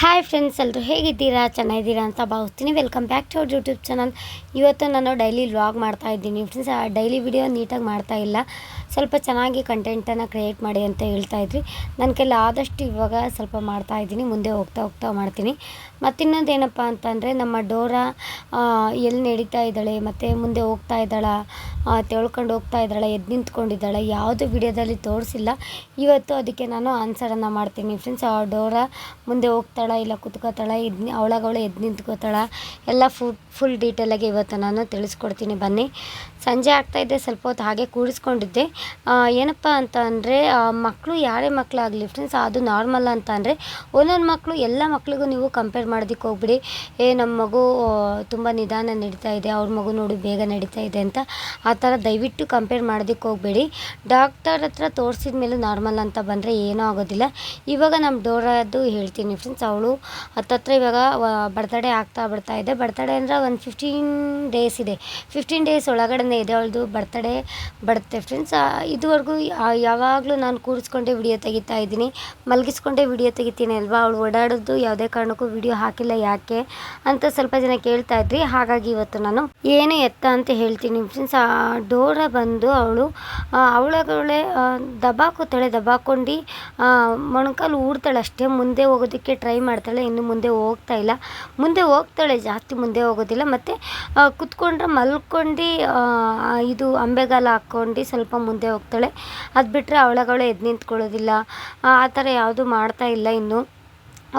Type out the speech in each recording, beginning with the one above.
Hi friends ಎಲ್ಲರೂ ಹೇಗಿದ್ದೀರಾ? ಚೆನ್ನಾಗಿದ್ದೀರಾ ಅಂತ ಭಾವಿಸ್ತೀನಿ. Welcome back to our YouTube channel ಇವತ್ತು ನಾನು ಡೈಲಿ ವ್ಲಾಗ್ ಮಾಡ್ತಾ ಇದ್ದೀನಿ. ಫ್ರೆಂಡ್ಸ್ ಡೈಲಿ ವಿಡಿಯೋ ನೀಟಾಗಿ ಮಾಡ್ತಾ ಇಲ್ಲ. ಸ್ವಲ್ಪ ಚೆನ್ನಾಗಿ ಕಂಟೆಂಟನ್ನು ಕ್ರಿಯೇಟ್ ಮಾಡಿ ಅಂತ ಹೇಳ್ತಾ ಇದ್ರಿ ನನ್ನ ಕೈಲಿ ಆದಷ್ಟು ಇವಾಗ ಸ್ವಲ್ಪ ಮಾಡ್ತಾ ಇದ್ದೀನಿ. ಮುಂದೆ ಹೋಗ್ತಾ ಹೋಗ್ತಾ ಮಾಡ್ತೀನಿ. ಮತ್ತಿನ್ನೊಂದು ಏನಪ್ಪ ಅಂತಂದರೆ ನಮ್ಮ ಡೋರಾ ಎಲ್ಲಿ ನಡೀತಾ ಇದ್ದಾಳೆ, ಮತ್ತು ಮುಂದೆ ಹೋಗ್ತಾ ಇದ್ದಾಳ ತೆಳ್ಕೊಂಡು ಹೋಗ್ತಾ ಇದ್ದಾಳೆ ಎದ್ದು ನಿಂತ್ಕೊಂಡಿದ್ದಾಳೆ, ಯಾವುದು ವಿಡಿಯೋದಲ್ಲಿ ತೋರಿಸಿಲ್ಲ. ಇವತ್ತು ಅದಕ್ಕೆ ನಾನು ಆನ್ಸರನ್ನು ಮಾಡ್ತೀನಿ. ಫ್ರೆಂಡ್ಸ್ ಆ ಡೋರಾ ಮುಂದೆ ಹೋಗ್ತಾಳ, ಇಲ್ಲ ಕುತ್ಕೋತಾಳ ಇದ್ನ ಅವಳಾಗವಳೆ ಎದ್ದು ನಿಂತ್ಕೋತಾಳ, ಎಲ್ಲ ಫುಲ್ ಫುಲ್ ಡೀಟೇಲಾಗಿ ಇವತ್ತು ನಾನು ತಿಳಿಸ್ಕೊಡ್ತೀನಿ. ಬನ್ನಿ. ಸಂಜೆ ಆಗ್ತಾಯಿದ್ದೆ ಸ್ವಲ್ಪ ಹೊತ್ತು ಹಾಗೆ ಕೂಡಿಸ್ಕೊಂಡಿದ್ದೆ ಏನಪ್ಪ ಅಂತ ಅಂದರೆ ಮಕ್ಕಳು ಯಾರೇ ಮಕ್ಕಳಾಗಲಿ ಫ್ರೆಂಡ್ಸ್ ಅದು ನಾರ್ಮಲ್ ಅಂತ ಅಂದರೆ, ಒಂದೊಂದು ಮಕ್ಕಳು ಎಲ್ಲ ಮಕ್ಕಳಿಗೂ ನೀವು ಕಂಪೇರ್ ಮಾಡೋದಕ್ಕೆ ಹೋಗ್ಬಿಡಿ. ಏ ನಮ್ಮ ಮಗು ತುಂಬ ನಿಧಾನ ನಡೀತಾ ಇದೆ, ಅವ್ರ ಮಗು ನೋಡಿ ಬೇಗ ನಡೀತಾ ಇದೆ ಅಂತ ಆ ಥರ ದಯವಿಟ್ಟು ಕಂಪೇರ್ ಮಾಡೋದಕ್ಕೆ ಹೋಗಬೇಡಿ. ಡಾಕ್ಟರ್ ಹತ್ರ ತೋರಿಸಿದ ಮೇಲೆ ನಾರ್ಮಲ್ ಅಂತ ಬಂದರೆ ಏನೂ ಆಗೋದಿಲ್ಲ. ಇವಾಗ ನಮ್ಮ ಡೋರದ್ದು ಹೇಳ್ತೀನಿ ಫ್ರೆಂಡ್ಸ್ ಅವಳು ಹತ್ತತ್ರ ಇವಾಗ ಬರ್ತಡೇ ಆಗ್ತಾ ಬರ್ತಾ ಇದೆ. ಬರ್ತಡೇ ಅಂದರೆ ಒಂದು ಫಿಫ್ಟೀನ್ ಡೇಸ್ ಇದೆ. ಫಿಫ್ಟೀನ್ ಡೇಸ್ ಒಳಗಡೆ ಇದೆ ಅವಳದು ಬರ್ತಡೇ ಬರುತ್ತೆ ಫ್ರೆಂಡ್ಸ್ ಇದುವರೆಗೂ ಯಾವಾಗಲೂ ನಾನು ಕೂರಿಸ್ಕೊಂಡೇ ವಿಡಿಯೋ ತೆಗಿತಾ ಇದ್ದೀನಿ. ಮಲಗಿಸ್ಕೊಂಡೇ ವಿಡಿಯೋ ತೆಗಿತೀನಿ ಅಲ್ವಾ? ಅವಳು ಓಡಾಡೋದು ಯಾವುದೇ ಕಾರಣಕ್ಕೂ ವಿಡಿಯೋ ಹಾಕಿಲ್ಲ ಯಾಕೆ ಅಂತ ಸ್ವಲ್ಪ ಜನ ಕೇಳ್ತಾ ಇದ್ರಿ. ಹಾಗಾಗಿ ಇವತ್ತು ನಾನು ಏನು ಎತ್ತ ಅಂತ ಹೇಳ್ತೀನಿ ಫ್ರೆಂಡ್ಸ್ ಆ, ಡೋರ ಬಂದು ಅವಳು ಅವಳಗಳೇ ದಬಾಕೋತಾಳೆ ದಬಾಕೊಂಡು ಮೊಣಕಾಲು ಊಡ್ತಾಳೆ ಅಷ್ಟೇ. ಮುಂದೆ ಹೋಗೋದಕ್ಕೆ ಟ್ರೈ ಮಾಡ್ತಾಳೆ, ಇನ್ನು ಮುಂದೆ ಹೋಗ್ತಾ ಇಲ್ಲ. ಮುಂದೆ ಹೋಗ್ತಾಳೆ, ಜಾಸ್ತಿ ಮುಂದೆ ಹೋಗೋದಿಲ್ಲ. ಮತ್ತು ಕುತ್ಕೊಂಡ್ರೆ ಮಲ್ಕೊಂಡು ಇದು ಅಂಬೆಗಾಲ ಹಾಕ್ಕೊಂಡು ಸ್ವಲ್ಪ ಮುಂದೆ ಹೋಗ್ತಾಳೆ. ಅದು ಬಿಟ್ಟರೆ ಅವಳಗಳು ಎದ್ದು ನಿಂತ್ಕೊಳ್ಳೋದಿಲ್ಲ. ಆ ಥರ ಯಾವುದು ಮಾಡ್ತಾ ಇಲ್ಲ ಇನ್ನು.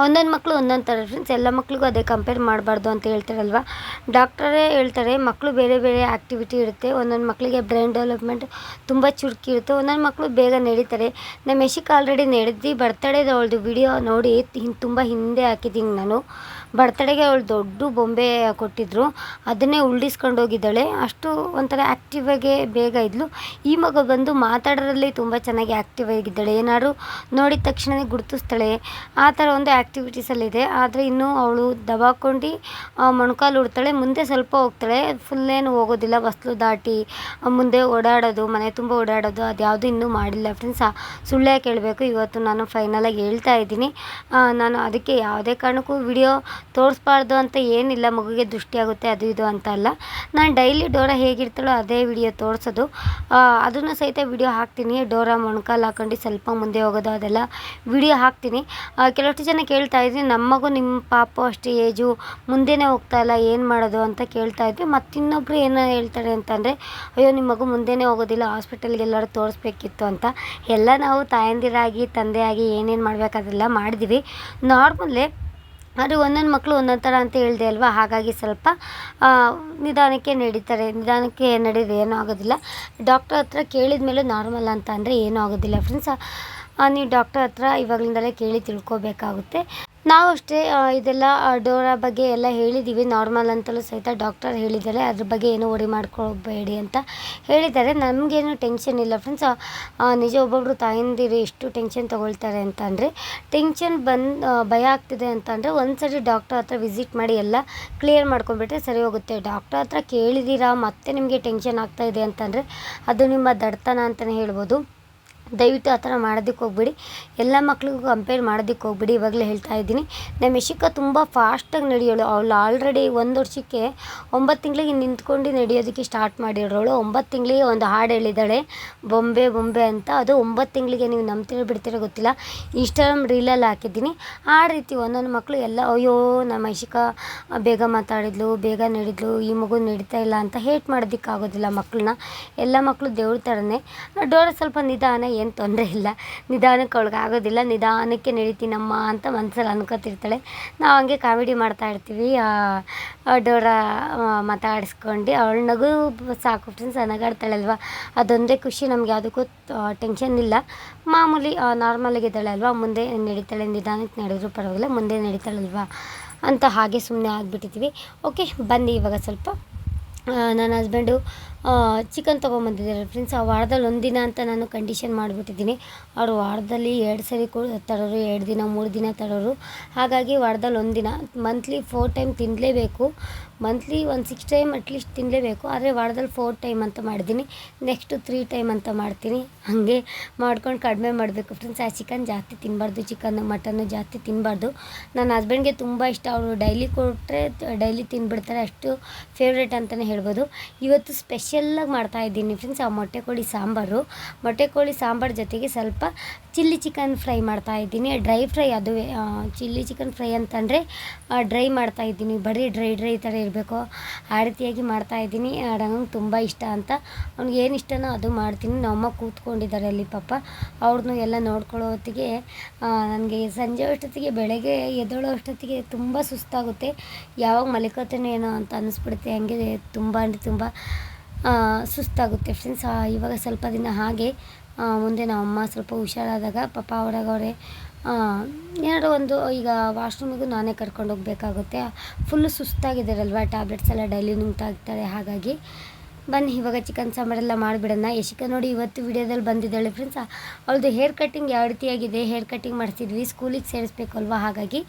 ಒಂದೊಂದು ಮಕ್ಕಳು ಒಂದೊಂದು ಥರ ಫ್ರೆಂಡ್ಸ್ ಎಲ್ಲ ಮಕ್ಳಿಗೂ ಅದೇ ಕಂಪೇರ್ ಮಾಡಬಾರ್ದು ಅಂತ ಹೇಳ್ತಾರಲ್ವ? ಡಾಕ್ಟರೇ ಹೇಳ್ತಾರೆ ಮಕ್ಕಳು ಬೇರೆ ಬೇರೆ ಆ್ಯಕ್ಟಿವಿಟಿ ಇರುತ್ತೆ. ಒಂದೊಂದು ಮಕ್ಕಳಿಗೆ ಬ್ರೈನ್ ಡೆವಲಪ್ಮೆಂಟ್ ತುಂಬ ಚುರುಕಿ ಇರುತ್ತೆ. ಒಂದೊಂದು ಮಕ್ಕಳು ಬೇಗ ನಡೀತಾರೆ. ನಮ್ಮ ಯಶಿಕ್ ಆಲ್ರೆಡಿ ನಡೆದು, ಬರ್ತಡೇದು ಅವಳದು ವಿಡಿಯೋ ನೋಡಿ ತುಂಬ ಹಿಂದೆ ಹಾಕಿದ್ದೀನಿ ನಾನು. ಬರ್ತಡೆಗೆ ಅವಳು ದೊಡ್ಡ ಬೊಂಬೆ ಕೊಟ್ಟಿದ್ರು. ಅದನ್ನೇ ಉರುಳಿಸ್ಕೊಂಡು ಹೋಗಿದ್ದಾಳೆ ಅಷ್ಟು ಒಂಥರ ಆ್ಯಕ್ಟಿವ್ ಆಗಿ ಬೇಗ ಇದ್ಲು. ಈ ಮಗ ಬಂದು ಮಾತಾಡೋದ್ರಲ್ಲಿ ತುಂಬ ಚೆನ್ನಾಗಿ ಆ್ಯಕ್ಟಿವ್ ಆಗಿದ್ದಾಳೆ. ಏನಾದ್ರು ನೋಡಿದ ತಕ್ಷಣವೇ ಗುರುತಿಸ್ತಾಳೆ. ಆ ಥರ ಒಂದು ಆ್ಯಕ್ಟಿವಿಟೀಸಲ್ಲಿದೆ ಆದರೆ ಇನ್ನೂ ಅವಳು ದಬಾಕೊಂಡು ಮೊಣಕಾಲು ಉಡ್ತಾಳೆ. ಮುಂದೆ ಸ್ವಲ್ಪ ಹೋಗ್ತಾಳೆ. ಫುಲ್ ಏನು ಹೋಗೋದಿಲ್ಲ. ಬಸ್ಲು ದಾಟಿ ಮುಂದೆ ಓಡಾಡೋದು, ಮನೆ ತುಂಬ ಓಡಾಡೋದು, ಅದು ಯಾವುದು ಇನ್ನೂ ಮಾಡಿಲ್ಲ ಫ್ರೆಂಡ್ಸ್ ಸುಳ್ಳೇ ಕೇಳಬೇಕು. ಇವತ್ತು ನಾನು ಫೈನಲಾಗಿ ಹೇಳ್ತಾ ಇದ್ದೀನಿ. ನಾನು ಅದಕ್ಕೆ ಯಾವುದೇ ಕಾರಣಕ್ಕೂ ವಿಡಿಯೋ ತೋರಿಸ್ಬಾರ್ದು ಅಂತ ಏನಿಲ್ಲ, ಮಗುಗೆ ದೃಷ್ಟಿ ಆಗುತ್ತೆ, ಅದು ಇದು ಅಂತ ಅಲ್ಲ. ನಾನು ಡೈಲಿ ಡೋರಾ ಹೇಗಿರ್ತಾಳೋ ಅದೇ ವಿಡಿಯೋ ತೋರಿಸೋದು. ಅದನ್ನು ಸಹಿತ ವಿಡಿಯೋ ಹಾಕ್ತೀನಿ. ಡೋರಾ ಮೊಣಕಾಲು ಹಾಕೊಂಡು ಸ್ವಲ್ಪ ಮುಂದೆ ಹೋಗೋದು, ಅದೆಲ್ಲ ವಿಡಿಯೋ ಹಾಕ್ತೀನಿ. ಕೆಲವಷ್ಟು ಜನ ಕೇಳ್ತಾ ಇದ್ರಿ ನಮ್ಮ ಮಗು ನಿಮ್ಮ ಪಾಪ ಅಷ್ಟು ಏಜು, ಮುಂದೆನೇ ಹೋಗ್ತಾ ಇಲ್ಲ, ಏನು ಮಾಡೋದು ಅಂತ ಕೇಳ್ತಾ ಇದ್ವಿ. ಮತ್ತಿನ್ನೊಬ್ಬರು ಏನು ಹೇಳ್ತಾರೆ ಅಂತಂದರೆ, ಅಯ್ಯೋ ನಿಮ್ಮ ಮಗು ಮುಂದೆನೇ ಹೋಗೋದಿಲ್ಲ ಹಾಸ್ಪಿಟಲ್ಗೆ ಎಲ್ಲರೂ ತೋರಿಸ್ಬೇಕಿತ್ತು ಅಂತ. ಎಲ್ಲ ನಾವು ತಾಯಂದಿರಾಗಿ, ತಂದೆಯಾಗಿ ಏನೇನು ಮಾಡಬೇಕಾದೆಲ್ಲ ಮಾಡಿದ್ವಿ. ನಾರ್ಮಲ್ಲೇ ಆದರೆ ಒಂದೊಂದು ಮಕ್ಕಳು ಒಂದೊಂದು ಥರ ಅಂತ ಹೇಳಿದೆ ಅಲ್ವಾ? ಹಾಗಾಗಿ ಸ್ವಲ್ಪ ನಿಧಾನಕ್ಕೆ ನಡೀತಾರೆ. ನಿಧಾನಕ್ಕೆ ನಡೆದು ಏನೂ ಆಗೋದಿಲ್ಲ. ಡಾಕ್ಟರ್ ಹತ್ರ ಕೇಳಿದ ಮೇಲೆ ನಾರ್ಮಲ್ ಅಂತ ಅಂದರೆ ಏನೂ ಆಗೋದಿಲ್ಲ. ಫ್ರೆಂಡ್ಸ್ ನೀವು ಡಾಕ್ಟರ್ ಹತ್ರ ಇವಾಗಲಿಂದಲೇ ಕೇಳಿ ತಿಳ್ಕೊಬೇಕಾಗುತ್ತೆ. ನಾವು ಅಷ್ಟೇ ಇದೆಲ್ಲ ಡೋರಾ ಬಗ್ಗೆ ಎಲ್ಲ ಹೇಳಿದ್ದೀವಿ ನಾರ್ಮಲ್ ಅಂತಲೂ ಸಹಿತ ಡಾಕ್ಟರ್ ಹೇಳಿದ್ದಾರೆ. ಅದ್ರ ಬಗ್ಗೆ ಏನು ವರಿ ಮಾಡ್ಕೊಳ್ಬೇಡಿ ಅಂತ ಹೇಳಿದ್ದಾರೆ. ನಮಗೇನು ಟೆನ್ಷನ್ ಇಲ್ಲ ಫ್ರೆಂಡ್ಸ್. ನಿಜ ಒಬ್ಬೊಬ್ಬರು ತಾಯಂದಿರು ಎಷ್ಟು ಟೆನ್ಷನ್ ತೊಗೊಳ್ತಾರೆ ಅಂತಂದರೆ, ಟೆನ್ಷನ್ ಬಂದು ಭಯ ಆಗ್ತಿದೆ ಅಂತಂದರೆ ಒಂದ್ಸರಿ ಡಾಕ್ಟರ್ ಹತ್ರ ವಿಸಿಟ್ ಮಾಡಿ ಎಲ್ಲ ಕ್ಲಿಯರ್ ಮಾಡ್ಕೊಂಡ್ಬಿಟ್ರೆ ಸರಿ ಹೋಗುತ್ತೆ. ಡಾಕ್ಟರ್ ಹತ್ರ ಕೇಳಿದ್ದೀರಾ ಮತ್ತೆ ನಿಮಗೆ ಟೆನ್ಷನ್ ಆಗ್ತಾ ಇದೆ ಅಂತಂದರೆ ಅದು ನಿಮ್ಮ ದಡ್ತನ ಅಂತಲೇ ಹೇಳ್ಬೋದು. ದಯವಿಟ್ಟು ಆ ಥರ ಮಾಡೋದಕ್ಕೆ ಹೋಗ್ಬೇಡಿ. ಎಲ್ಲ ಮಕ್ಳಿಗೂ ಕಂಪೇರ್ ಮಾಡೋದಕ್ಕೆ ಹೋಗ್ಬೇಡಿ. ಇವಾಗಲೇ ಹೇಳ್ತಾ ಇದ್ದೀನಿ. ನಮ್ಮ ಇಶಿಕ ತುಂಬ ಫಾಸ್ಟಾಗಿ ನಡೆಯೋಳು. ಅವಳು ಆಲ್ರೆಡಿ ಒಂದು ವರ್ಷಕ್ಕೆ ಒಂಬತ್ತು ತಿಂಗಳಿಗೆ ನಿಂತ್ಕೊಂಡು ನಡೆಯೋದಕ್ಕೆ ಸ್ಟಾರ್ಟ್ ಮಾಡಿರೋಳು. ಒಂಬತ್ತು ತಿಂಗಳಿಗೆ ಒಂದು ಹಾಡು ಹೇಳಿದ್ದಾಳೆ ಬೊಂಬೆ ಬೊಂಬೆ ಅಂತ. ಅದು ಒಂಬತ್ತು ತಿಂಗಳಿಗೆ ನೀವು ನಂಬ್ತಿರೋ ಬಿಡ್ತಿರೋ ಗೊತ್ತಿಲ್ಲ. ಇನ್ಸ್ಟಾಗ್ರಾಮ್ ರೀಲಲ್ಲಿ ಹಾಕಿದ್ದೀನಿ. ಆ ರೀತಿ ಒಂದೊಂದು ಮಕ್ಕಳು ಎಲ್ಲ, ಅಯ್ಯೋ, ನಮ್ಮ ಇಶಿಕ ಬೇಗ ಮಾತಾಡಿದ್ಲು, ಬೇಗ ನಡೆದ್ಲು, ಈ ಮಗು ನಡೀತಾ ಇಲ್ಲ ಅಂತ ಹೇಟ್ ಮಾಡೋದಕ್ಕಾಗೋದಿಲ್ಲ ಮಕ್ಕಳನ್ನ ಎಲ್ಲ ಮಕ್ಕಳು ದೇವ್ರ ಥರನೇ. ಡೋರ ಸ್ವಲ್ಪ ನಿಧಾನ ಏನು ತೊಂದರೆ ಇಲ್ಲ. ನಿಧಾನಕ್ಕೆ ಅವ್ಳಿಗೆ ಆಗೋದಿಲ್ಲ. ನಿಧಾನಕ್ಕೆ ನಡೀತೀನಮ್ಮ ಅಂತ ಮನ್ಸಲ್ಲಿ ಅನ್ಕೋತಿರ್ತಾಳೆ. ನಾವು ಹಂಗೆ ಕಾಮಿಡಿ ಮಾಡ್ತಾ ಇರ್ತೀವಿ. ಡೋರ ಮಾತಾಡಿಸ್ಕೊಂಡು ಅವಳ ನಗು ಸಾಕು. ಫ್ರೆಂಡ್ಸ್ ನಗಾಡ್ತಾಳಲ್ವ ಅದೊಂದೇ ಖುಷಿ. ನಮ್ಗೆ ಯಾವುದಕ್ಕೂ ಟೆನ್ಷನ್ ಇಲ್ಲ. ಮಾಮೂಲಿ ನಾರ್ಮಲಾಗಿದ್ದಾಳೆ ಅಲ್ವಾ ಮುಂದೆ ನಡೀತಾಳೆ. ನಿಧಾನಕ್ಕೆ ನಡೆದ್ರು ಪರವಾಗಿಲ್ಲ. ಮುಂದೆ ನಡೀತಾಳಲ್ವ? ಅಂತ ಹಾಗೆ ಸುಮ್ಮನೆ ಆಗಿಬಿಟ್ಟಿದ್ದೀವಿ ಓಕೆ ಬನ್ನಿ ಇವಾಗ ಸ್ವಲ್ಪ. ನನ್ನ ಹಸ್ಬೆಂಡು ಚಿಕನ್ ತೊಗೊಂಬಂದಿದ್ದಾರೆ ಫ್ರೆಂಡ್ಸ್ ಆ ವಾರದಲ್ಲಿ ಒಂದಿನ ಅಂತ ನಾನು ಕಂಡೀಷನ್ ಮಾಡಿಬಿಟ್ಟಿದ್ದೀನಿ. ಅವರು ವಾರದಲ್ಲಿ ಎರಡು ಸರಿ ಕೊ, ತರೋರು ಎರಡು ದಿನ, ಮೂರು ದಿನ ತರೋರು. ಹಾಗಾಗಿ ವಾರದಲ್ಲಿ ಒಂದಿನ ಮಂತ್ಲಿ ಫೋರ್ ಟೈಮ್ ತಿನ್ನಲೇಬೇಕು ಮಂತ್ಲಿ ಒಂದು ಸಿಕ್ಸ್ ಟೈಮ್ ಅಟ್ಲೀಸ್ಟ್ ತಿನ್ನಲೇಬೇಕು ಆದರೆ ವಾರದಲ್ಲಿ ಫೋರ್ ಟೈಮ್ ಅಂತ ಮಾಡಿದ್ದೀನಿ. ನೆಕ್ಸ್ಟು ತ್ರೀ ಟೈಮ್ ಅಂತ ಮಾಡ್ತೀನಿ. ಹಾಗೆ ಮಾಡ್ಕೊಂಡು ಕಡಿಮೆ ಮಾಡಬೇಕು ಫ್ರೆಂಡ್ಸ್ ಆ ಚಿಕನ್ ಜಾಸ್ತಿ ತಿನ್ನಬಾರ್ದು ಚಿಕನ್ನು ಮಟನ್ನು ಜಾಸ್ತಿ ತಿನ್ನಬಾರ್ದು ನನ್ನ ಹಸ್ಬೆಂಡ್ಗೆ ತುಂಬ ಇಷ್ಟ. ಅವರು ಡೈಲಿ ಕೊಟ್ಟರೆ ಡೈಲಿ ತಿಂದ್ಬಿಡ್ತಾರೆ ಅಷ್ಟು ಫೇವ್ರೇಟ್ ಅಂತಲೇ ಹೇಳ್ಬೋದು. ಇವತ್ತು ಸ್ಪೆಷಲ್ಲಾಗಿ ಮಾಡ್ತಾಯಿದ್ದೀನಿ ಫ್ರೆಂಡ್ಸ್, ಆ ಮೊಟ್ಟೆ ಕೋಳಿ ಸಾಂಬಾರು. ಮೊಟ್ಟೆ ಕೋಳಿ ಸಾಂಬಾರು ಜೊತೆಗೆ ಸ್ವಲ್ಪ ಚಿಲ್ಲಿ ಚಿಕನ್ ಫ್ರೈ ಮಾಡ್ತಾಯಿದ್ದೀನಿ ಡ್ರೈ ಫ್ರೈ ಅದು ಚಿಲ್ಲಿ ಚಿಕನ್ ಫ್ರೈ ಅಂತಂದರೆ ಡ್ರೈ ಮಾಡ್ತಾಯಿದ್ದೀನಿ ಬರೀ ಡ್ರೈ ಡ್ರೈ ಥರ ಇರಬೇಕು. ಆ ರೀತಿಯಾಗಿ ಮಾಡ್ತಾಯಿದ್ದೀನಿ ನಂಗೆ ತುಂಬ ಇಷ್ಟ ಅಂತ. ಅವ್ನಿಗೆ ಏನು ಇಷ್ಟನೋ ಅದು ಮಾಡ್ತೀನಿ. ನಮ್ಮಮ್ಮ ಕೂತ್ಕೊಂಡಿದ್ದಾರೆ ಅಲ್ಲಿ ಪಾಪ. ಅವ್ರನ್ನೂ ಎಲ್ಲ ನೋಡ್ಕೊಳ್ಳೋ ಹೊತ್ತಿಗೆ ನನಗೆ ಸಂಜೆ ಅಷ್ಟೊತ್ತಿಗೆ, ಬೆಳಗ್ಗೆ ಎದ್ದೇಳೋ ಅಷ್ಟೊತ್ತಿಗೆ ತುಂಬ ಸುಸ್ತಾಗುತ್ತೆ. ಯಾವಾಗ ಮಲಿಕೋತೇನೋ ಏನೋ ಅಂತ ಅನ್ನಿಸ್ಬಿಡುತ್ತೆ ಹಂಗೆ ತುಂಬ ಅಂದರೆ ತುಂಬ ಸುಸ್ತಾಗುತ್ತೆ ಫ್ರೆಂಡ್ಸ್ ಇವಾಗ ಸ್ವಲ್ಪ ದಿನ ಹಾಗೆ ಮುಂದೆ ನಮ್ಮಮ್ಮ ಸ್ವಲ್ಪ ಹುಷಾರಾದಾಗ ಪಾಪ ಅವರಾಗವ್ರೆ ಏನಾದ್ರು ಒಂದು, ಈಗ ವಾಶ್ರೂಮಿಗೂ ನಾನೇ ಕರ್ಕೊಂಡು ಹೋಗಬೇಕಾಗುತ್ತೆ. ಫುಲ್ಲು ಸುಸ್ತಾಗಿದ್ದಾರಲ್ವ ಟ್ಯಾಬ್ಲೆಟ್ಸ್ ಎಲ್ಲ ಡೈಲಿ ನುಂಗ್ತಾಗ್ತಾರೆ ಹಾಗಾಗಿ ಬನ್ನಿ, ಇವಾಗ ಚಿಕನ್ ಸಾಂಬಾರೆಲ್ಲ ಮಾಡಿಬಿಡೋಣ. ಯಶಿಕ ನೋಡಿ ಇವತ್ತು ವಿಡಿಯೋದಲ್ಲಿ ಬಂದಿದ್ದಾಳೆ ಫ್ರೆಂಡ್ಸ್ ಅವಳದು ಹೇರ್ ಕಟ್ಟಿಂಗ್ ಯಾವ ರೀತಿಯಾಗಿದೆ ಹೇರ್ ಕಟ್ಟಿಂಗ್ ಮಾಡಿಸಿದ್ವಿ ಸ್ಕೂಲಿಗೆ ಸೇರಿಸ್ಬೇಕು ಅಲ್ವಾ ಹಾಗಾಗಿ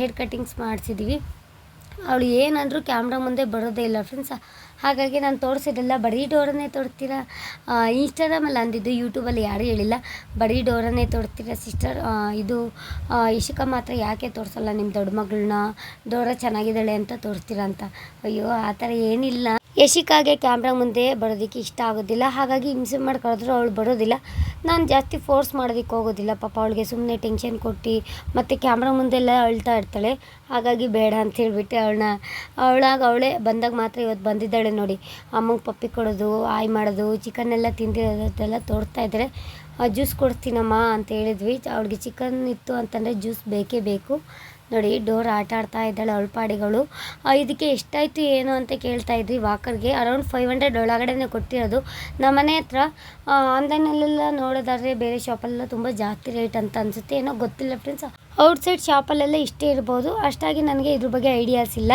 ಹೇರ್ ಕಟ್ಟಿಂಗ್ಸ್ ಮಾಡಿಸಿದ್ವಿ. ಅವಳು ಏನಂದರೂ ಕ್ಯಾಮ್ರಾ ಮುಂದೆ ಬರೋದೇ ಇಲ್ಲ ಫ್ರೆಂಡ್ಸ್ ಹಾಗಾಗಿ ನಾನು ತೋರಿಸಿದ್ದೆಲ್ಲ ಬರೀ ಡೋರನ್ನೇ ತೊಡ್ತೀರಾ? ಇನ್ಸ್ಟಾಗ್ರಾಮಲ್ಲಿ ಅಂದಿದ್ದು ಯೂಟ್ಯೂಬಲ್ಲಿ ಯಾರೂ ಹೇಳಿಲ್ಲ. ಬರೀ ಡೋರನ್ನೇ ತೊಡ್ತೀರಾ ಸಿಸ್ಟರ್ ಇದು ಇಶಿಕ ಮಾತ್ರ ಯಾಕೆ ತೋರಿಸಲ್ಲ ನಿಮ್ಮ ದೊಡ್ಡ ಮಗಳನ್ನ? ಡೋರ ಚೆನ್ನಾಗಿದ್ದಾಳೆ ಅಂತ ತೋರಿಸ್ತೀರಾ ಅಂತ. ಅಯ್ಯೋ, ಆ ಥರ ಏನಿಲ್ಲ. ಯಶಿಕಾಗೆ ಕ್ಯಾಮ್ರಾ ಮುಂದೆ ಬರೋದಕ್ಕೆ ಇಷ್ಟ ಆಗೋದಿಲ್ಲ. ಹಾಗಾಗಿ ಹಿಂಸೆ ಮಾಡಿ ಕರೆದ್ರು ಅವಳು ಬರೋದಿಲ್ಲ. ನಾನು ಜಾಸ್ತಿ ಫೋರ್ಸ್ ಮಾಡೋದಕ್ಕೆ ಹೋಗೋದಿಲ್ಲ. ಪಾಪ ಅವಳಿಗೆ ಸುಮ್ಮನೆ ಟೆನ್ಷನ್ ಕೊಟ್ಟು ಮತ್ತು ಕ್ಯಾಮ್ರಾ ಮುಂದೆಲ್ಲ ಅಳ್ತಾ ಇರ್ತಾಳೆ. ಹಾಗಾಗಿ ಬೇಡ ಅಂತ ಹೇಳಿಬಿಟ್ಟು ಅವಳನ್ನ, ಅವಳಾಗ ಅವಳೇ ಬಂದಾಗ ಮಾತ್ರ ಇವತ್ತು ಬಂದಿದ್ದಾಳೆ ನೋಡಿ. ಅಮ್ಮಗೆ ಪಪ್ಪಿ ಕೊಡೋದು, ಆಯ್ ಮಾಡೋದು ಚಿಕನ್ ಎಲ್ಲ ತಿಂದಿರೋದೆಲ್ಲ ತೋರಿಸ್ತಾ ಇದ್ದಾರೆ. ಜ್ಯೂಸ್ ಕೊಡ್ತೀನಮ್ಮ ಅಂತ ಹೇಳಿದ್ವಿ. ಅವಳಿಗೆ ಚಿಕನ್ ಇತ್ತು ಅಂತಂದರೆ ಜ್ಯೂಸ್ ಬೇಕೇ ಬೇಕು. ನೋಡಿ, ಡೋರ್ ಆಟ ಆಡ್ತಾ ಇದ್ದಾಳೆ ಅವಳಪಾಡಿಗಳು ಇದಕ್ಕೆ ಎಷ್ಟಾಯಿತು ಏನು ಅಂತ ಕೇಳ್ತಾ ಇದ್ವಿ ವಾಕರ್ಗೆ? ಅರೌಂಡ್ ಫೈವ್ ಹಂಡ್ರೆಡ್ ಒಳಗಡೆನೇ ಕೊಟ್ಟಿರೋದು. ನಮ್ಮ ಮನೆ ಹತ್ರ ಆನ್ಲೈನಲ್ಲೆಲ್ಲ ನೋಡೋದಾದ್ರೆ ಬೇರೆ ಶಾಪಲ್ಲೆಲ್ಲ ತುಂಬ ಜಾಸ್ತಿ ರೇಟ್ ಅಂತ ಅನಿಸುತ್ತೆ. ಏನೋ ಗೊತ್ತಿಲ್ಲ ಫ್ರೆಂಡ್ಸ್ ಔಟ್ಸೈಡ್ ಶಾಪಲ್ಲೆಲ್ಲ ಇಷ್ಟೇ ಇರ್ಬೋದು. ಅಷ್ಟಾಗಿ ನನಗೆ ಇದ್ರ ಬಗ್ಗೆ ಐಡಿಯಾಸ್ ಇಲ್ಲ.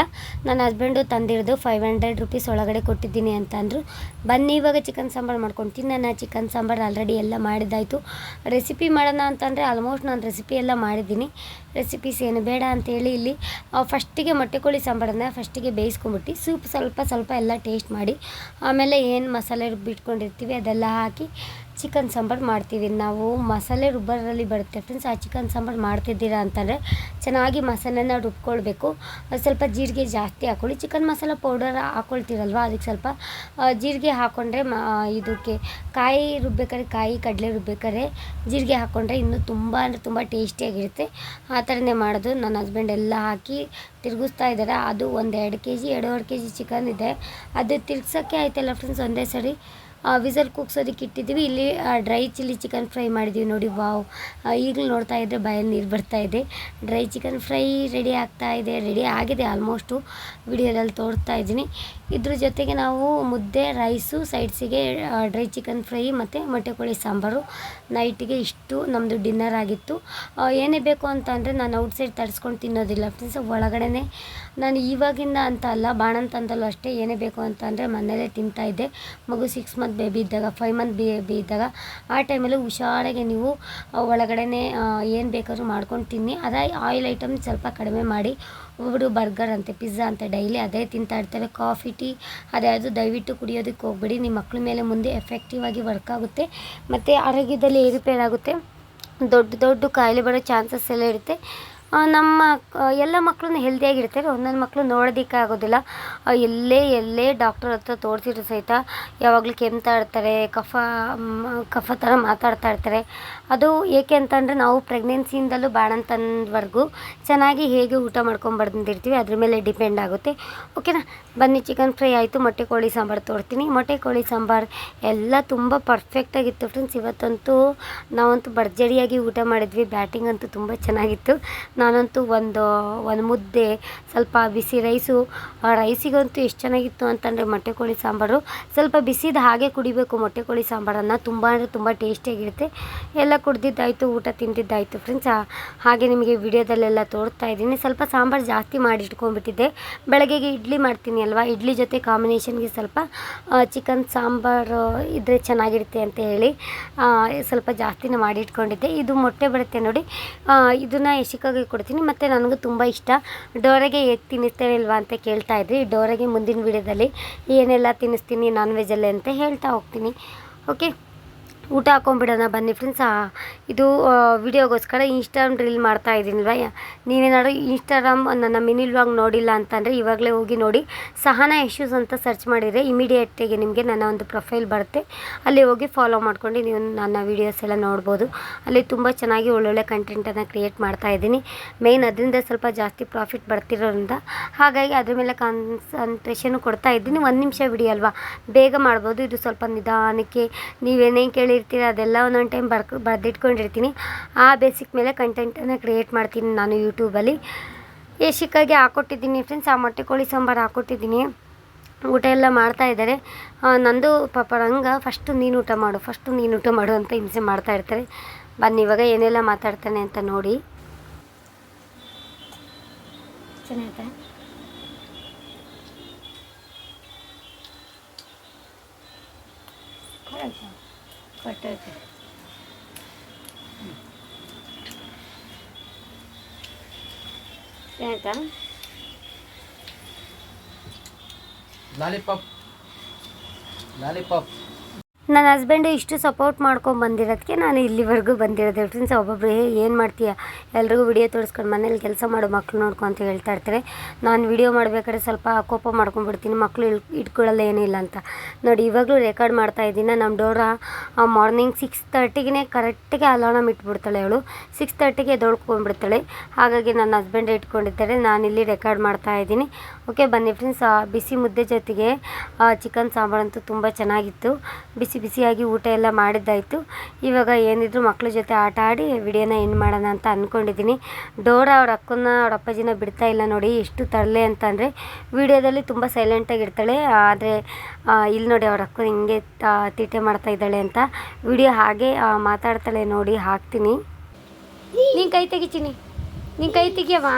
ನನ್ನ ಹಸ್ಬೆಂಡು ತಂದಿರೋದು ಫೈವ್ ಹಂಡ್ರೆಡ್ ರುಪೀಸ್ ಒಳಗಡೆ ಕೊಟ್ಟಿದ್ದೀನಿ ಅಂತ ಅಂದರು. ಬನ್ನಿ, ಇವಾಗ ಚಿಕನ್ ಸಾಂಬಾರು ಮಾಡ್ಕೊಂಡು ನಾನು ಚಿಕನ್ ಸಾಂಬಾರು ಆಲ್ರೆಡಿ ಎಲ್ಲ ಮಾಡಿದ್ದಾಯಿತು. ರೆಸಿಪಿ ಮಾಡೋಣ ಅಂತಂದರೆ ಆಲ್ಮೋಸ್ಟ್ ನಾನು ರೆಸಿಪಿ ಎಲ್ಲ ಮಾಡಿದ್ದೀನಿ. ರೆಸಿಪೀಸ್ ಏನು ಬೇಡ ಅಂತೇಳಿ ಇಲ್ಲಿ ಫಸ್ಟಿಗೆ ಮೊಟ್ಟೆ ಕೋಳಿ ಸಾಂಬಾರನ್ನ ಫಸ್ಟಿಗೆ ಬೇಯಿಸ್ಕೊಂಬಿಟ್ಟು ಸೂಪ್ ಸ್ವಲ್ಪ ಸ್ವಲ್ಪ ಎಲ್ಲ ಟೇಸ್ಟ್ ಮಾಡಿ, ಆಮೇಲೆ ಏನು ಮಸಾಲೆ ರುಬ್ಬಿಟ್ಕೊಂಡಿರ್ತೀವಿ ಅದೆಲ್ಲ ಹಾಕಿ ಚಿಕನ್ ಸಾಂಬಾರು ಮಾಡ್ತೀವಿ. ನಾವು ಮಸಾಲೆ ರುಬ್ಬರಲ್ಲಿ ಬರುತ್ತೆ ಫ್ರೆಂಡ್ಸ್ ಆ ಚಿಕನ್ ಸಾಂಬಾರು ಮಾಡ್ತಿದ್ದೀರಾ ಅಂತಂದರೆ ಚೆನ್ನಾಗಿ ಮಸಾಲೆನ ರುಬ್ಕೊಳ್ಬೇಕು. ಸ್ವಲ್ಪ ಜೀರಿಗೆ ಜಾಸ್ತಿ ಹಾಕ್ಕೊಳ್ಳಿ ಚಿಕನ್ ಮಸಾಲ ಪೌಡರ್ ಹಾಕ್ಕೊಳ್ತೀರಲ್ವ ಅದಕ್ಕೆ ಸ್ವಲ್ಪ ಜೀರಿಗೆ ಹಾಕ್ಕೊಂಡ್ರೆ ಇದಕ್ಕೆ ಕಾಯಿ ರುಬ್ಬೇಕಾದ್ರೆ ಕಾಯಿ, ಕಡಲೆ ರುಬ್ಬೇಕಾದ್ರೆ ಜೀರಿಗೆ ಹಾಕ್ಕೊಂಡ್ರೆ ಇನ್ನೂ ತುಂಬ ಅಂದರೆ ತುಂಬ ಟೇಸ್ಟಿಯಾಗಿರುತ್ತೆ ಆ ಥರನೇ ಮಾಡೋದು ನನ್ನ ಹಸ್ಬೆಂಡ್ ಎಲ್ಲ ಹಾಕಿ ತಿರುಗಿಸ್ತಾ ಇದ್ದಾರೆ. ಅದು ಒಂದು ಎರಡು ಕೆ ಜಿ ಎರಡೂವರೆ ಕೆ ಜಿ ಚಿಕನ್ ಇದೆ. ಅದು ತಿರ್ಗ್ಸೋಕ್ಕೆ ಆಯ್ತಲ್ಲ ಫ್ರೆಂಡ್ಸ್ ಒಂದೇ ಸರಿ. ವಿಸಲ್ ಕೂಗ್ಸೋದಕ್ಕೆ ಇಟ್ಟಿದ್ದೀವಿ. ಇಲ್ಲಿ ಡ್ರೈ ಚಿಲ್ಲಿ ಚಿಕನ್ ಫ್ರೈ ಮಾಡಿದ್ದೀವಿ ನೋಡಿ, ವಾವ್. ಈಗಲೂ ನೋಡ್ತಾ ಇದ್ದರೆ ಬಾಯಲ್ಲಿ ನೀರು ಬರ್ತಾ ಇದೆ. ಡ್ರೈ ಚಿಕನ್ ಫ್ರೈ ರೆಡಿ ಆಗ್ತಾ ಇದೆ, ರೆಡಿ ಆಗಿದೆ ಆಲ್ಮೋಸ್ಟು. ವಿಡಿಯೋದಲ್ಲಿ ತೋರಿಸ್ತಾ ಇದ್ದೀನಿ. ಇದ್ರ ಜೊತೆಗೆ ನಾವು ಮುದ್ದೆ, ರೈಸು, ಸೈಡ್ಸಿಗೆ ಡ್ರೈ ಚಿಕನ್ ಫ್ರೈ ಮತ್ತು ಮೊಟ್ಟೆ ಕೋಳಿ ಸಾಂಬಾರು. ನೈಟಿಗೆ ಇಷ್ಟು ನಮ್ಮದು ಡಿನ್ನರ್ ಆಗಿತ್ತು. ಏನೇ ಬೇಕು ಅಂತ ಅಂದರೆ ನಾನು ಔಟ್ಸೈಡ್ ತರಿಸ್ಕೊಂಡು ತಿನ್ನೋದಿಲ್ಲ ಫ್ರೆಂಡ್ಸ್. ಒಳಗಡೆನೆ ನಾನು ಇವಾಗಿಂದ ಅಂತ ಅಲ್ಲ ಬಾಣಂತಂದಲ್ಲೂ ಅಷ್ಟೇ ಏನೇ ಬೇಕು ಅಂತ ಅಂದರೆ ಮನೇಲೇ ತಿಂತಾ ಇದ್ದೆ. ಮಗು ಸಿಕ್ಸ್ ಮಂತ್ ಬೇಬಿ ಇದ್ದಾಗ ಫೈವ್ ಮಂತ್ ಬೇಬಿ ಇದ್ದಾಗ ಆ ಟೈಮಲ್ಲಿ ಹುಷಾರಾಗಿ ನೀವು ಒಳಗಡೆನೇ ಏನು ಬೇಕಾದ್ರೂ ಮಾಡ್ಕೊಂಡು ತಿನ್ನಿ. ಅದೇ ಆಯಿಲ್ ಐಟಮ್ ಸ್ವಲ್ಪ ಕಡಿಮೆ ಮಾಡಿ ಒಬ್ಬರು ಬರ್ಗರ್ ಅಂತೆ ಪಿಜ್ಜಾ ಅಂತ ಡೈಲಿ ಅದೇ ತಿಂತಾ ಇರ್ತಾರೆ ಕಾಫಿ ಟೀ ಅದ್ಯಾವುದು ದಯವಿಟ್ಟು ಕುಡಿಯೋದಕ್ಕೆ ಹೋಗ್ಬೇಡಿ. ನಿಮ್ಮ ಮಕ್ಕಳ ಮೇಲೆ ಮುಂದೆ ಎಫೆಕ್ಟಿವ್ ಆಗಿ ವರ್ಕ್ ಆಗುತ್ತೆ. ಮತ್ತು ಆರೋಗ್ಯದಲ್ಲಿ ಏರುಪೇರಾಗುತ್ತೆ. ದೊಡ್ಡ ದೊಡ್ಡ ಕಾಯಿಲೆ ಬರೋ ಚಾನ್ಸಸ್ ಎಲ್ಲ ಇರುತ್ತೆ. ನಮ್ಮ ಎಲ್ಲ ಮಕ್ಕಳು ಹೆಲ್ದಿಯಾಗಿರ್ತಾರೆ ಒಂದೊಂದು ಮಕ್ಕಳು ನೋಡೋದಕ್ಕೆ ಆಗೋದಿಲ್ಲ. ಎಲ್ಲೇ ಎಲ್ಲೇ ಡಾಕ್ಟರ್ ಹತ್ರ ತೋರಿಸಿದ್ರು ಸಹಿತ ಯಾವಾಗಲೂ ಕೆಮ್ತಾ ಇರ್ತಾರೆ, ಕಫ ಕಫ ಥರ ಮಾತಾಡ್ತಾ ಇರ್ತಾರೆ. ಅದು ಏಕೆ ಅಂತಂದರೆ ನಾವು ಪ್ರೆಗ್ನೆನ್ಸಿಯಿಂದಲೂ ಬಾಣಂತಂದವರೆಗೂ ಚೆನ್ನಾಗಿ ಹೇಗೆ ಊಟ ಮಾಡ್ಕೊಂಡು ಅದ್ರ ಮೇಲೆ ಡಿಪೆಂಡ್ ಆಗುತ್ತೆ. ಓಕೆನಾ ಬನ್ನಿ ಚಿಕನ್ ಫ್ರೈ ಆಯಿತು, ಮೊಟ್ಟೆ ಕೋಳಿ ಸಾಂಬಾರು ತೋರಿಸ್ತೀನಿ ಮೊಟ್ಟೆ ಕೋಳಿ ಸಾಂಬಾರು ಎಲ್ಲ ತುಂಬ ಪರ್ಫೆಕ್ಟಾಗಿತ್ತು ಫ್ರೆಂಡ್ಸ್ ಇವತ್ತಂತೂ ನಾವಂತೂ ಭರ್ಜರಿಯಾಗಿ ಊಟ ಮಾಡಿದ್ವಿ. ಬ್ಯಾಟಿಂಗ್ ಅಂತೂ ತುಂಬ ಚೆನ್ನಾಗಿತ್ತು. ನಾನಂತೂ ಒಂದು ಒಂದು ಮುದ್ದೆ, ಸ್ವಲ್ಪ ಬಿಸಿ ರೈಸು ರೈಸಿಗಂತೂ ಎಷ್ಟು ಚೆನ್ನಾಗಿತ್ತು ಅಂತಂದರೆ ಮೊಟ್ಟೆ ಕೋಳಿ ಸಾಂಬಾರು. ಸ್ವಲ್ಪ ಬಿಸಿದ ಹಾಗೆ ಕುಡಿಬೇಕು ಮೊಟ್ಟೆ ಕೋಳಿ ಸಾಂಬಾರನ್ನು. ತುಂಬ ಅಂದರೆ ತುಂಬ ಟೇಸ್ಟಿಯಾಗಿರುತ್ತೆ. ಎಲ್ಲ ಕುಡ್ದಿದ್ದಾಯಿತು, ಊಟ ತಿಂದಿದ್ದಾಯಿತು ಫ್ರೆಂಡ್ಸ್ ಹಾಗೆ ನಿಮಗೆ ವಿಡಿಯೋದಲ್ಲೆಲ್ಲ ತೋರಿಸ್ತಾ ಇದ್ದೀನಿ. ಸ್ವಲ್ಪ ಸಾಂಬಾರು ಜಾಸ್ತಿ ಮಾಡಿ ಇಟ್ಕೊಂಡ್ಬಿಟ್ಟಿದ್ದೆ ಬೆಳಗ್ಗೆಗೆ ಇಡ್ಲಿ ಮಾಡ್ತೀನಿ ಅಲ್ವಾ? ಇಡ್ಲಿ ಜೊತೆ ಕಾಂಬಿನೇಷನ್ಗೆ ಸ್ವಲ್ಪ ಚಿಕನ್ ಸಾಂಬಾರು ಇದ್ದರೆ ಚೆನ್ನಾಗಿರುತ್ತೆ ಅಂತ ಹೇಳಿ ಸ್ವಲ್ಪ ಜಾಸ್ತಿನೇ ಮಾಡಿ ಇಟ್ಕೊಂಡಿದ್ದೆ ಇದು ಮೊಟ್ಟೆ ಬರುತ್ತೆ ನೋಡಿ. ಇದನ್ನು ಯಶಿಕಾಗೆ ಕೊಡ್ತೀನಿ ಮತ್ತು ನನಗೂ ತುಂಬ ಇಷ್ಟ. ಡೋರೆಗೆ ಹೇಗೆ ತಿನ್ನಿಸ್ತೇನೆ ಇಲ್ವಾ ಅಂತ ಕೇಳ್ತಾ ಇದ್ರಿ. ಡೋರೆಗೆ ಮುಂದಿನ ವಿಡಿಯೋದಲ್ಲಿ ಏನೆಲ್ಲ ತಿನ್ನಿಸ್ತೀನಿ ನಾನ್ ವೆಜ್ಜಲ್ಲೇ ಅಂತ ಹೇಳ್ತಾ ಹೋಗ್ತೀನಿ. ಓಕೆ ಊಟ ಹಾಕೊಂಡ್ಬಿಡೋಣ ಬನ್ನಿ ಫ್ರೆಂಡ್ಸ್ ಇದು ವಿಡಿಯೋಗೋಸ್ಕರ ಇನ್ಸ್ಟಾಗ್ರಾಮ್ ರೀಲ್ ಮಾಡ್ತಾ ಇದ್ದೀನಲ್ವ ನೀವೇನಾದ್ರು ಇನ್ಸ್ಟಾಗ್ರಾಮ್ ನನ್ನ ಮಿನಿ ವ್ಲಾಗ್ ನೋಡಿಲ್ಲ ಅಂತಂದರೆ ಇವಾಗಲೇ ಹೋಗಿ ನೋಡಿ. ಸಹನಾ ಇಶ್ಯೂಸ್ ಅಂತ ಸರ್ಚ್ ಮಾಡಿದರೆ ಇಮಿಡಿಯೇಟಾಗಿ ನಿಮಗೆ ನನ್ನ ಒಂದು ಪ್ರೊಫೈಲ್ ಬರುತ್ತೆ. ಅಲ್ಲಿ ಹೋಗಿ ಫಾಲೋ ಮಾಡ್ಕೊಂಡು ನೀವು ನನ್ನ ವೀಡಿಯೋಸ್ ಎಲ್ಲ ನೋಡ್ಬೋದು. ಅಲ್ಲಿ ತುಂಬ ಚೆನ್ನಾಗಿ ಒಳ್ಳೊಳ್ಳೆ ಕಂಟೆಂಟನ್ನು ಕ್ರಿಯೇಟ್ ಮಾಡ್ತಾ ಇದ್ದೀನಿ. ಮೇಯ್ನ್ ಅದರಿಂದ ಸ್ವಲ್ಪ ಜಾಸ್ತಿ ಪ್ರಾಫಿಟ್ ಬರ್ತಿರೋದ್ರಿಂದ. ಹಾಗಾಗಿ ಅದ್ರ ಮೇಲೆ ಕಾನ್ಸಂಟ್ರೇಷನ್ ಕೊಡ್ತಾ ಇದ್ದೀನಿ. ಒಂದು ನಿಮಿಷ ವಿಡಿಯೋ ಅಲ್ವಾ? ಬೇಗ ಮಾಡ್ಬೋದು. ಇದು ಸ್ವಲ್ಪ ನಿಧಾನಕ್ಕೆ ನೀವೇನೇನು ಕೇಳಿರ್ತೀರ ಅದೆಲ್ಲ ಒಂದೊಂದು ಟೈಮ್ ಬರ್ಕ, ಬರೆದಿಟ್ಕೊಂಡಿರ್ತೀನಿ. ಆ ಬೇಸಿಕ್ ಮೇಲೆ ಕಂಟೆಂಟನ್ನು ಕ್ರಿಯೇಟ್ ಮಾಡ್ತೀನಿ ನಾನು ಯೂಟ್ಯೂಬಲ್ಲಿ ಯಶಿಕಾಗೆ ಹಾಕ್ಕೊಟ್ಟಿದ್ದೀನಿ ಫ್ರೆಂಡ್ಸ್ ಆ ಮೊಟ್ಟೆ ಕೋಳಿ ಸಾಂಬಾರು ಹಾಕ್ಕೊಟ್ಟಿದ್ದೀನಿ ಊಟ ಎಲ್ಲ ಮಾಡ್ತಾ ಇದ್ದಾರೆ. ನಂದು ಪಾಪ ರಂಗ ಫಸ್ಟು ನೀನು ಊಟ ಮಾಡು ಫಸ್ಟು ನೀನು ಊಟ ಮಾಡು ಅಂತ ಹಿಂಸೆ ಮಾಡ್ತಾ ಇರ್ತಾರೆ. ಬನ್ನಿ, ಇವಾಗ ಏನೆಲ್ಲ ಮಾತಾಡ್ತಾನೆ ಅಂತ ನೋಡಿ. ಚೆನ್ನಾಯ್ತಾ ಕೊಟ್ಟೈತೆ ಆಯ್ತಾ ಲಾಲಿಪಾಪ್ ಲಾಲಿಪಾಪ್ ನನ್ನ ಹಸ್ಬೆಂಡು ಇಷ್ಟು ಸಪೋರ್ಟ್ ಮಾಡ್ಕೊಂಡು ಬಂದಿರೋದಕ್ಕೆ ನಾನು ಇಲ್ಲಿವರೆಗೂ ಬಂದಿರೋದು. ಫ್ರೆಂಡ್ಸ್ ಒಬ್ಬೊಬ್ಬರು ಹೇ, ಏನು ಮಾಡ್ತೀಯಾ? ಎಲ್ರಿಗೂ ವಿಡಿಯೋ ತೋರಿಸ್ಕೊಂಡು ಮನೇಲಿ ಕೆಲಸ ಮಾಡು, ಮಕ್ಳು ನೋಡ್ಕೊ ಅಂತ ಹೇಳ್ತಾ ಇರ್ತಾರೆ. ನಾನು ವಿಡಿಯೋ ಮಾಡಬೇಕಾದ್ರೆ ಸ್ವಲ್ಪ ಕೋಪ ಮಾಡ್ಕೊಂಡ್ಬಿಡ್ತೀನಿ. ಮಕ್ಕಳು ಇಳ್, ಇಟ್ಕೊಳ್ಳಲ್ಲ ಏನಿಲ್ಲ ಅಂತ. ನೋಡಿ, ಇವಾಗಲೂ ರೆಕಾರ್ಡ್ ಮಾಡ್ತಾ ಇದ್ದೀನಿ. ನಮ್ಮ ಡೋರ ಮಾರ್ನಿಂಗ್ ಸಿಕ್ಸ್ ತರ್ಟಿಗೆ ಕರೆಕ್ಟಿಗೆ ಅಲಾರಾಮ್ ಇಟ್ಬಿಡ್ತಾಳೆ ಅವಳು. ಸಿಕ್ಸ್ ತರ್ಟಿಗೆ ಎದ್ದೊಳ್ಕೊಂಡ್ಬಿಡ್ತಾಳೆ. ಹಾಗಾಗಿ ನನ್ನ ಹಸ್ಬೆಂಡ್ ಇಟ್ಕೊಂಡಿದ್ದಾರೆ. ನಾನಿಲ್ಲಿ ರೆಕಾರ್ಡ್ ಮಾಡ್ತಾ ಇದ್ದೀನಿ. ಓಕೆ, ಬನ್ನಿ ಫ್ರೆಂಡ್ಸ್ ಬಿಸಿ ಮುದ್ದೆ ಜೊತೆಗೆ ಚಿಕನ್ ಸಾಂಬಾರಂತೂ ತುಂಬ ಚೆನ್ನಾಗಿತ್ತು. ಬಿಸಿ ಬಿಸಿಯಾಗಿ ಊಟ ಎಲ್ಲ ಮಾಡಿದ್ದಾಯಿತು. ಇವಾಗ ಏನಿದ್ರು ಮಕ್ಕಳ ಜೊತೆ ಆಟ ಆಡಿ ವಿಡಿಯೋನ ಎಂಡ್ ಮಾಡೋಣ ಅಂತ ಅಂದ್ಕೊಂಡಿದ್ದೀನಿ ಡೋರ ಅವ್ರ ಅಕ್ಕನ ಅವ್ರ ಅಪ್ಪಾಜಿನ ಬಿಡ್ತಾ ಇಲ್ಲ ನೋಡಿ ಎಷ್ಟು ತರಲೆ ಅಂತಂದರೆ ವಿಡಿಯೋದಲ್ಲಿ ತುಂಬ ಸೈಲೆಂಟಾಗಿ ಇರ್ತಾಳೆ. ಆದರೆ ಇಲ್ಲಿ ನೋಡಿ ಅವ್ರ ಅಕ್ಕನ ಹಿಂಗೆ ತೀಟೆ ಮಾಡ್ತಾ ಇದ್ದಾಳೆ ಅಂತ ವಿಡಿಯೋ ಹಾಗೆ ಮಾತಾಡ್ತಾಳೆ ನೋಡಿ, ಹಾಕ್ತೀನಿ. ನೀನು ಕೈ ತೆಗಿತೀನಿ. ನೀನು ಕೈ ತೆಗಿಯವಾ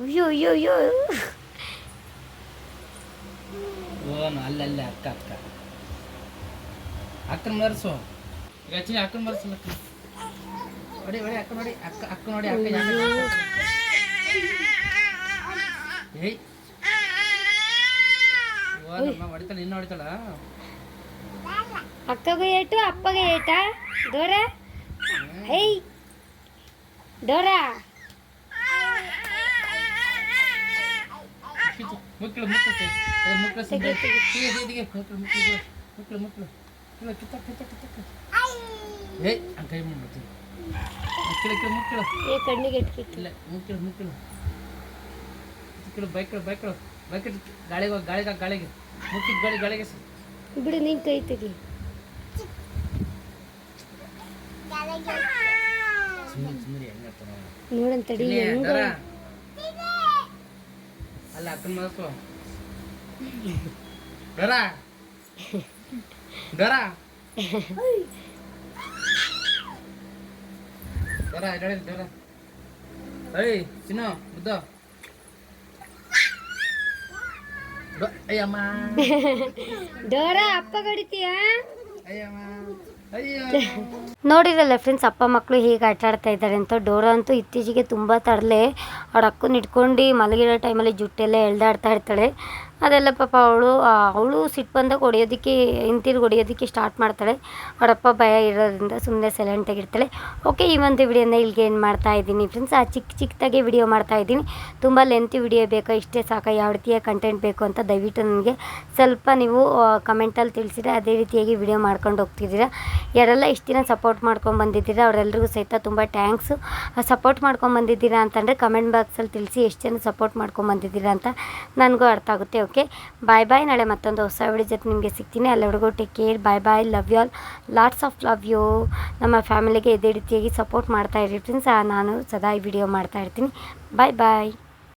ಅಯ್ಯೋ ಅಯ್ಯೋ ಅಯ್ಯೋ. ಓನು ಅಲ್ಲಲ್ಲೇ ಅಕ್ಕ ಅಕ್ಕ. ಅಕ್ಕನ ಮರ್ಸು. ಹಚ್ಚಿನಿ ಅಕ್ಕನ ಮರ್ಸಲ್ಲ ಅಕ್ಕ. ನೋಡಿ ನೋಡಿ ಅಕ್ಕ ನೋಡಿ ಅಕ್ಕ ಅಕ್ಕ ನೋಡಿ ಅಕ್ಕ ಏಯ್. ಓ ನಮ್ಮ ಹೊಡಿತಾಳ ಇನ್ನು ಹೊಡಿತಾಳ? ಅಕ್ಕಗೂ ಏಟು ಅಪ್ಪಗೆ ಏಟಾ? ದೋರ? ಏಯ್ ಡೋರಾ ಮುಕ್ಕಳು ಮುಕ್ಕಳು ಮುಕ್ಕಳು ಇದಿಗೆ ಮುಕ್ಕಳು ಮುಕ್ಕಳು ಮುಕ್ಕಳು ಮುಕ್ಕಳು ಇಲ್ಲ ಕಿತ್ತ ಕಿತ್ತ ಕಿತ್ತ ಐ ಆ ಕೈ ಮಾಡ್ಬಿಡ್ತೀನಿ ಮುಕ್ಕಳು ಕಿಳು ಮುಕ್ಕಳು ಏ ಕಣ್ಣಿಗೆ ಇಲ್ಲ ಮುಕ್ಕಳು ಮುಕ್ಕಳು ಮುಕ್ಕಳು ಬೈಕ್ಳು ಬೈಕ್ಳು. ಬೈಕ್ ಗಾಳಿಗೆ ಹೋಗಿ ಗಾಳಿಗೆ ಗಾಳಿಗೆ. ಮುಕ್ಕಿದ ಗಾಳಿ ಗಾಳಿಗೆ ಬಿಡಿ ನೀನು ಕೈ ತೆಗಿ. ಸುಮ್ಮನೆ ಸುಮ್ಮನೆ ಹೆಂಗತ್ತಾರ ನೋಡನ್ ತಡಿ ಇಲ್ಲಿ ಹೆಂಗ. ದರ ಅಲ್ಲ ಅಕ್ಕನ ಮನಸ್ಸು ದರ ದರ ದರ ಎಡಳಿ ದರ ಏಯ್ ಚಿನ್ನು ಮುದ್ದ ಬ- ಅಯ್ಯಮ್ಮ ಡೋರ ಅಪ್ಪ ಗಡಿತೀಯಾ ಅಯ್ಯಮ್ಮ ಅಯ್ಯೋ ನೋಡಿರಲ್ಲ ಫ್ರೆಂಡ್ಸ್ ಅಪ್ಪ ಮಕ್ಕಳು ಹೀಗೆ ಆಟ ಆಡ್ತಾ ಇದ್ದಾರೆ ಅಂತ. ಡೋರ ಅಂತೂ ಇತ್ತೀಚೆಗೆ ತುಂಬ ತರಲೆ. ಅವ್ರ ಅಕ್ಕನ ಇಟ್ಕೊಂಡು ಮಲಗಿರೋ ಟೈಮಲ್ಲಿ ಜುಟ್ಟೆಲ್ಲ ಎಳ್ದಾಡ್ತಾ ಇರ್ತಾಳೆ. ಅದೆಲ್ಲ ಪಾಪ ಅವಳು ಅವಳು ಸಿಟ್ಟು ಬಂದಾಗ ಹೊಡೆಯೋದಕ್ಕೆ, ಹಿಂತಿರುಗಿ ಹೊಡೆಯೋದಕ್ಕೆ ಸ್ಟಾರ್ಟ್ ಮಾಡ್ತಾಳೆ. ಅವರಪ್ಪ ಭಯ ಇರೋದ್ರಿಂದ ಸುಮ್ಮನೆ ಸೈಲೆಂಟಾಗಿರ್ತಾಳೆ ಓಕೆ ಈ ಒಂದು ವಿಡಿಯೋನ ಇಲ್ಲಿಗೆ ಏನು ಮಾಡ್ತಾ ಇದ್ದೀನಿ ಫ್ರೆಂಡ್ಸ್ ಆ ಚಿಕ್ಕ ಚಿಕ್ಕದಾಗೆ ವಿಡಿಯೋ ಮಾಡ್ತಾ ಇದ್ದೀನಿ. ತುಂಬ ಲೆಂತಿ ವಿಡಿಯೋ ಬೇಕಾ, ಇಷ್ಟೇ ಸಾಕು. ಯಾವ ರೀತಿಯ ಕಂಟೆಂಟ್ ಬೇಕು ಅಂತ ದಯವಿಟ್ಟು ನನಗೆ ಸ್ವಲ್ಪ ನೀವು ಕಮೆಂಟಲ್ಲಿ ತಿಳಿಸಿದ್ರೆ ಅದೇ ರೀತಿಯಾಗಿ ವಿಡಿಯೋ ಮಾಡ್ಕೊಂಡು ಹೋಗ್ತಿದ್ದೀರಾ. ಯಾರೆಲ್ಲ ಇಷ್ಟು ದಿನ ಸಪೋರ್ಟ್ ಮಾಡ್ಕೊಂಡು ಬಂದಿದ್ದೀರಾ ಅವರೆಲ್ಲರಿಗೂ ಸಹಿತ ತುಂಬ ಟ್ಯಾಂಕ್ಸು ಸಪೋರ್ಟ್ ಮಾಡ್ಕೊಂಡು ಬಂದಿದ್ದೀರಾ ಅಂತಂದರೆ ಕಮೆಂಟ್ ಬಾಕ್ಸಲ್ಲಿ ತಿಳಿಸಿ ಎಷ್ಟು ಜನ ಸಪೋರ್ಟ್ ಮಾಡ್ಕೊಂಡು ಬಂದಿದ್ದೀರಾ ಅಂತ ನನಗೂ ಅರ್ಥ ಆಗುತ್ತೆ ಓಕೆ ಬಾಯ್ ಬಾಯ್ ನಾಳೆ ಮತ್ತೊಂದು ಹೊಸ ವಿಡಿಯೋ ಜೊತೆ ನಿಮಗೆ ಸಿಗ್ತೀನಿ. ಅಲ್ಲಿವರೆಗೂ take care bye bye love you all lots of love you ನಮ್ಮ ಫ್ಯಾಮಿಲಿಗೆ ಇದೇ ರೀತಿಯಾಗಿ ಸಪೋರ್ಟ್ ಮಾಡ್ತಾ ಇರ್ತೀನಿ ಸಹ ನಾನು ಸದಾ ಈ ವಿಡಿಯೋ ಮಾಡ್ತಾ ಇರ್ತೀನಿ. ಬಾಯ್ ಬಾಯ್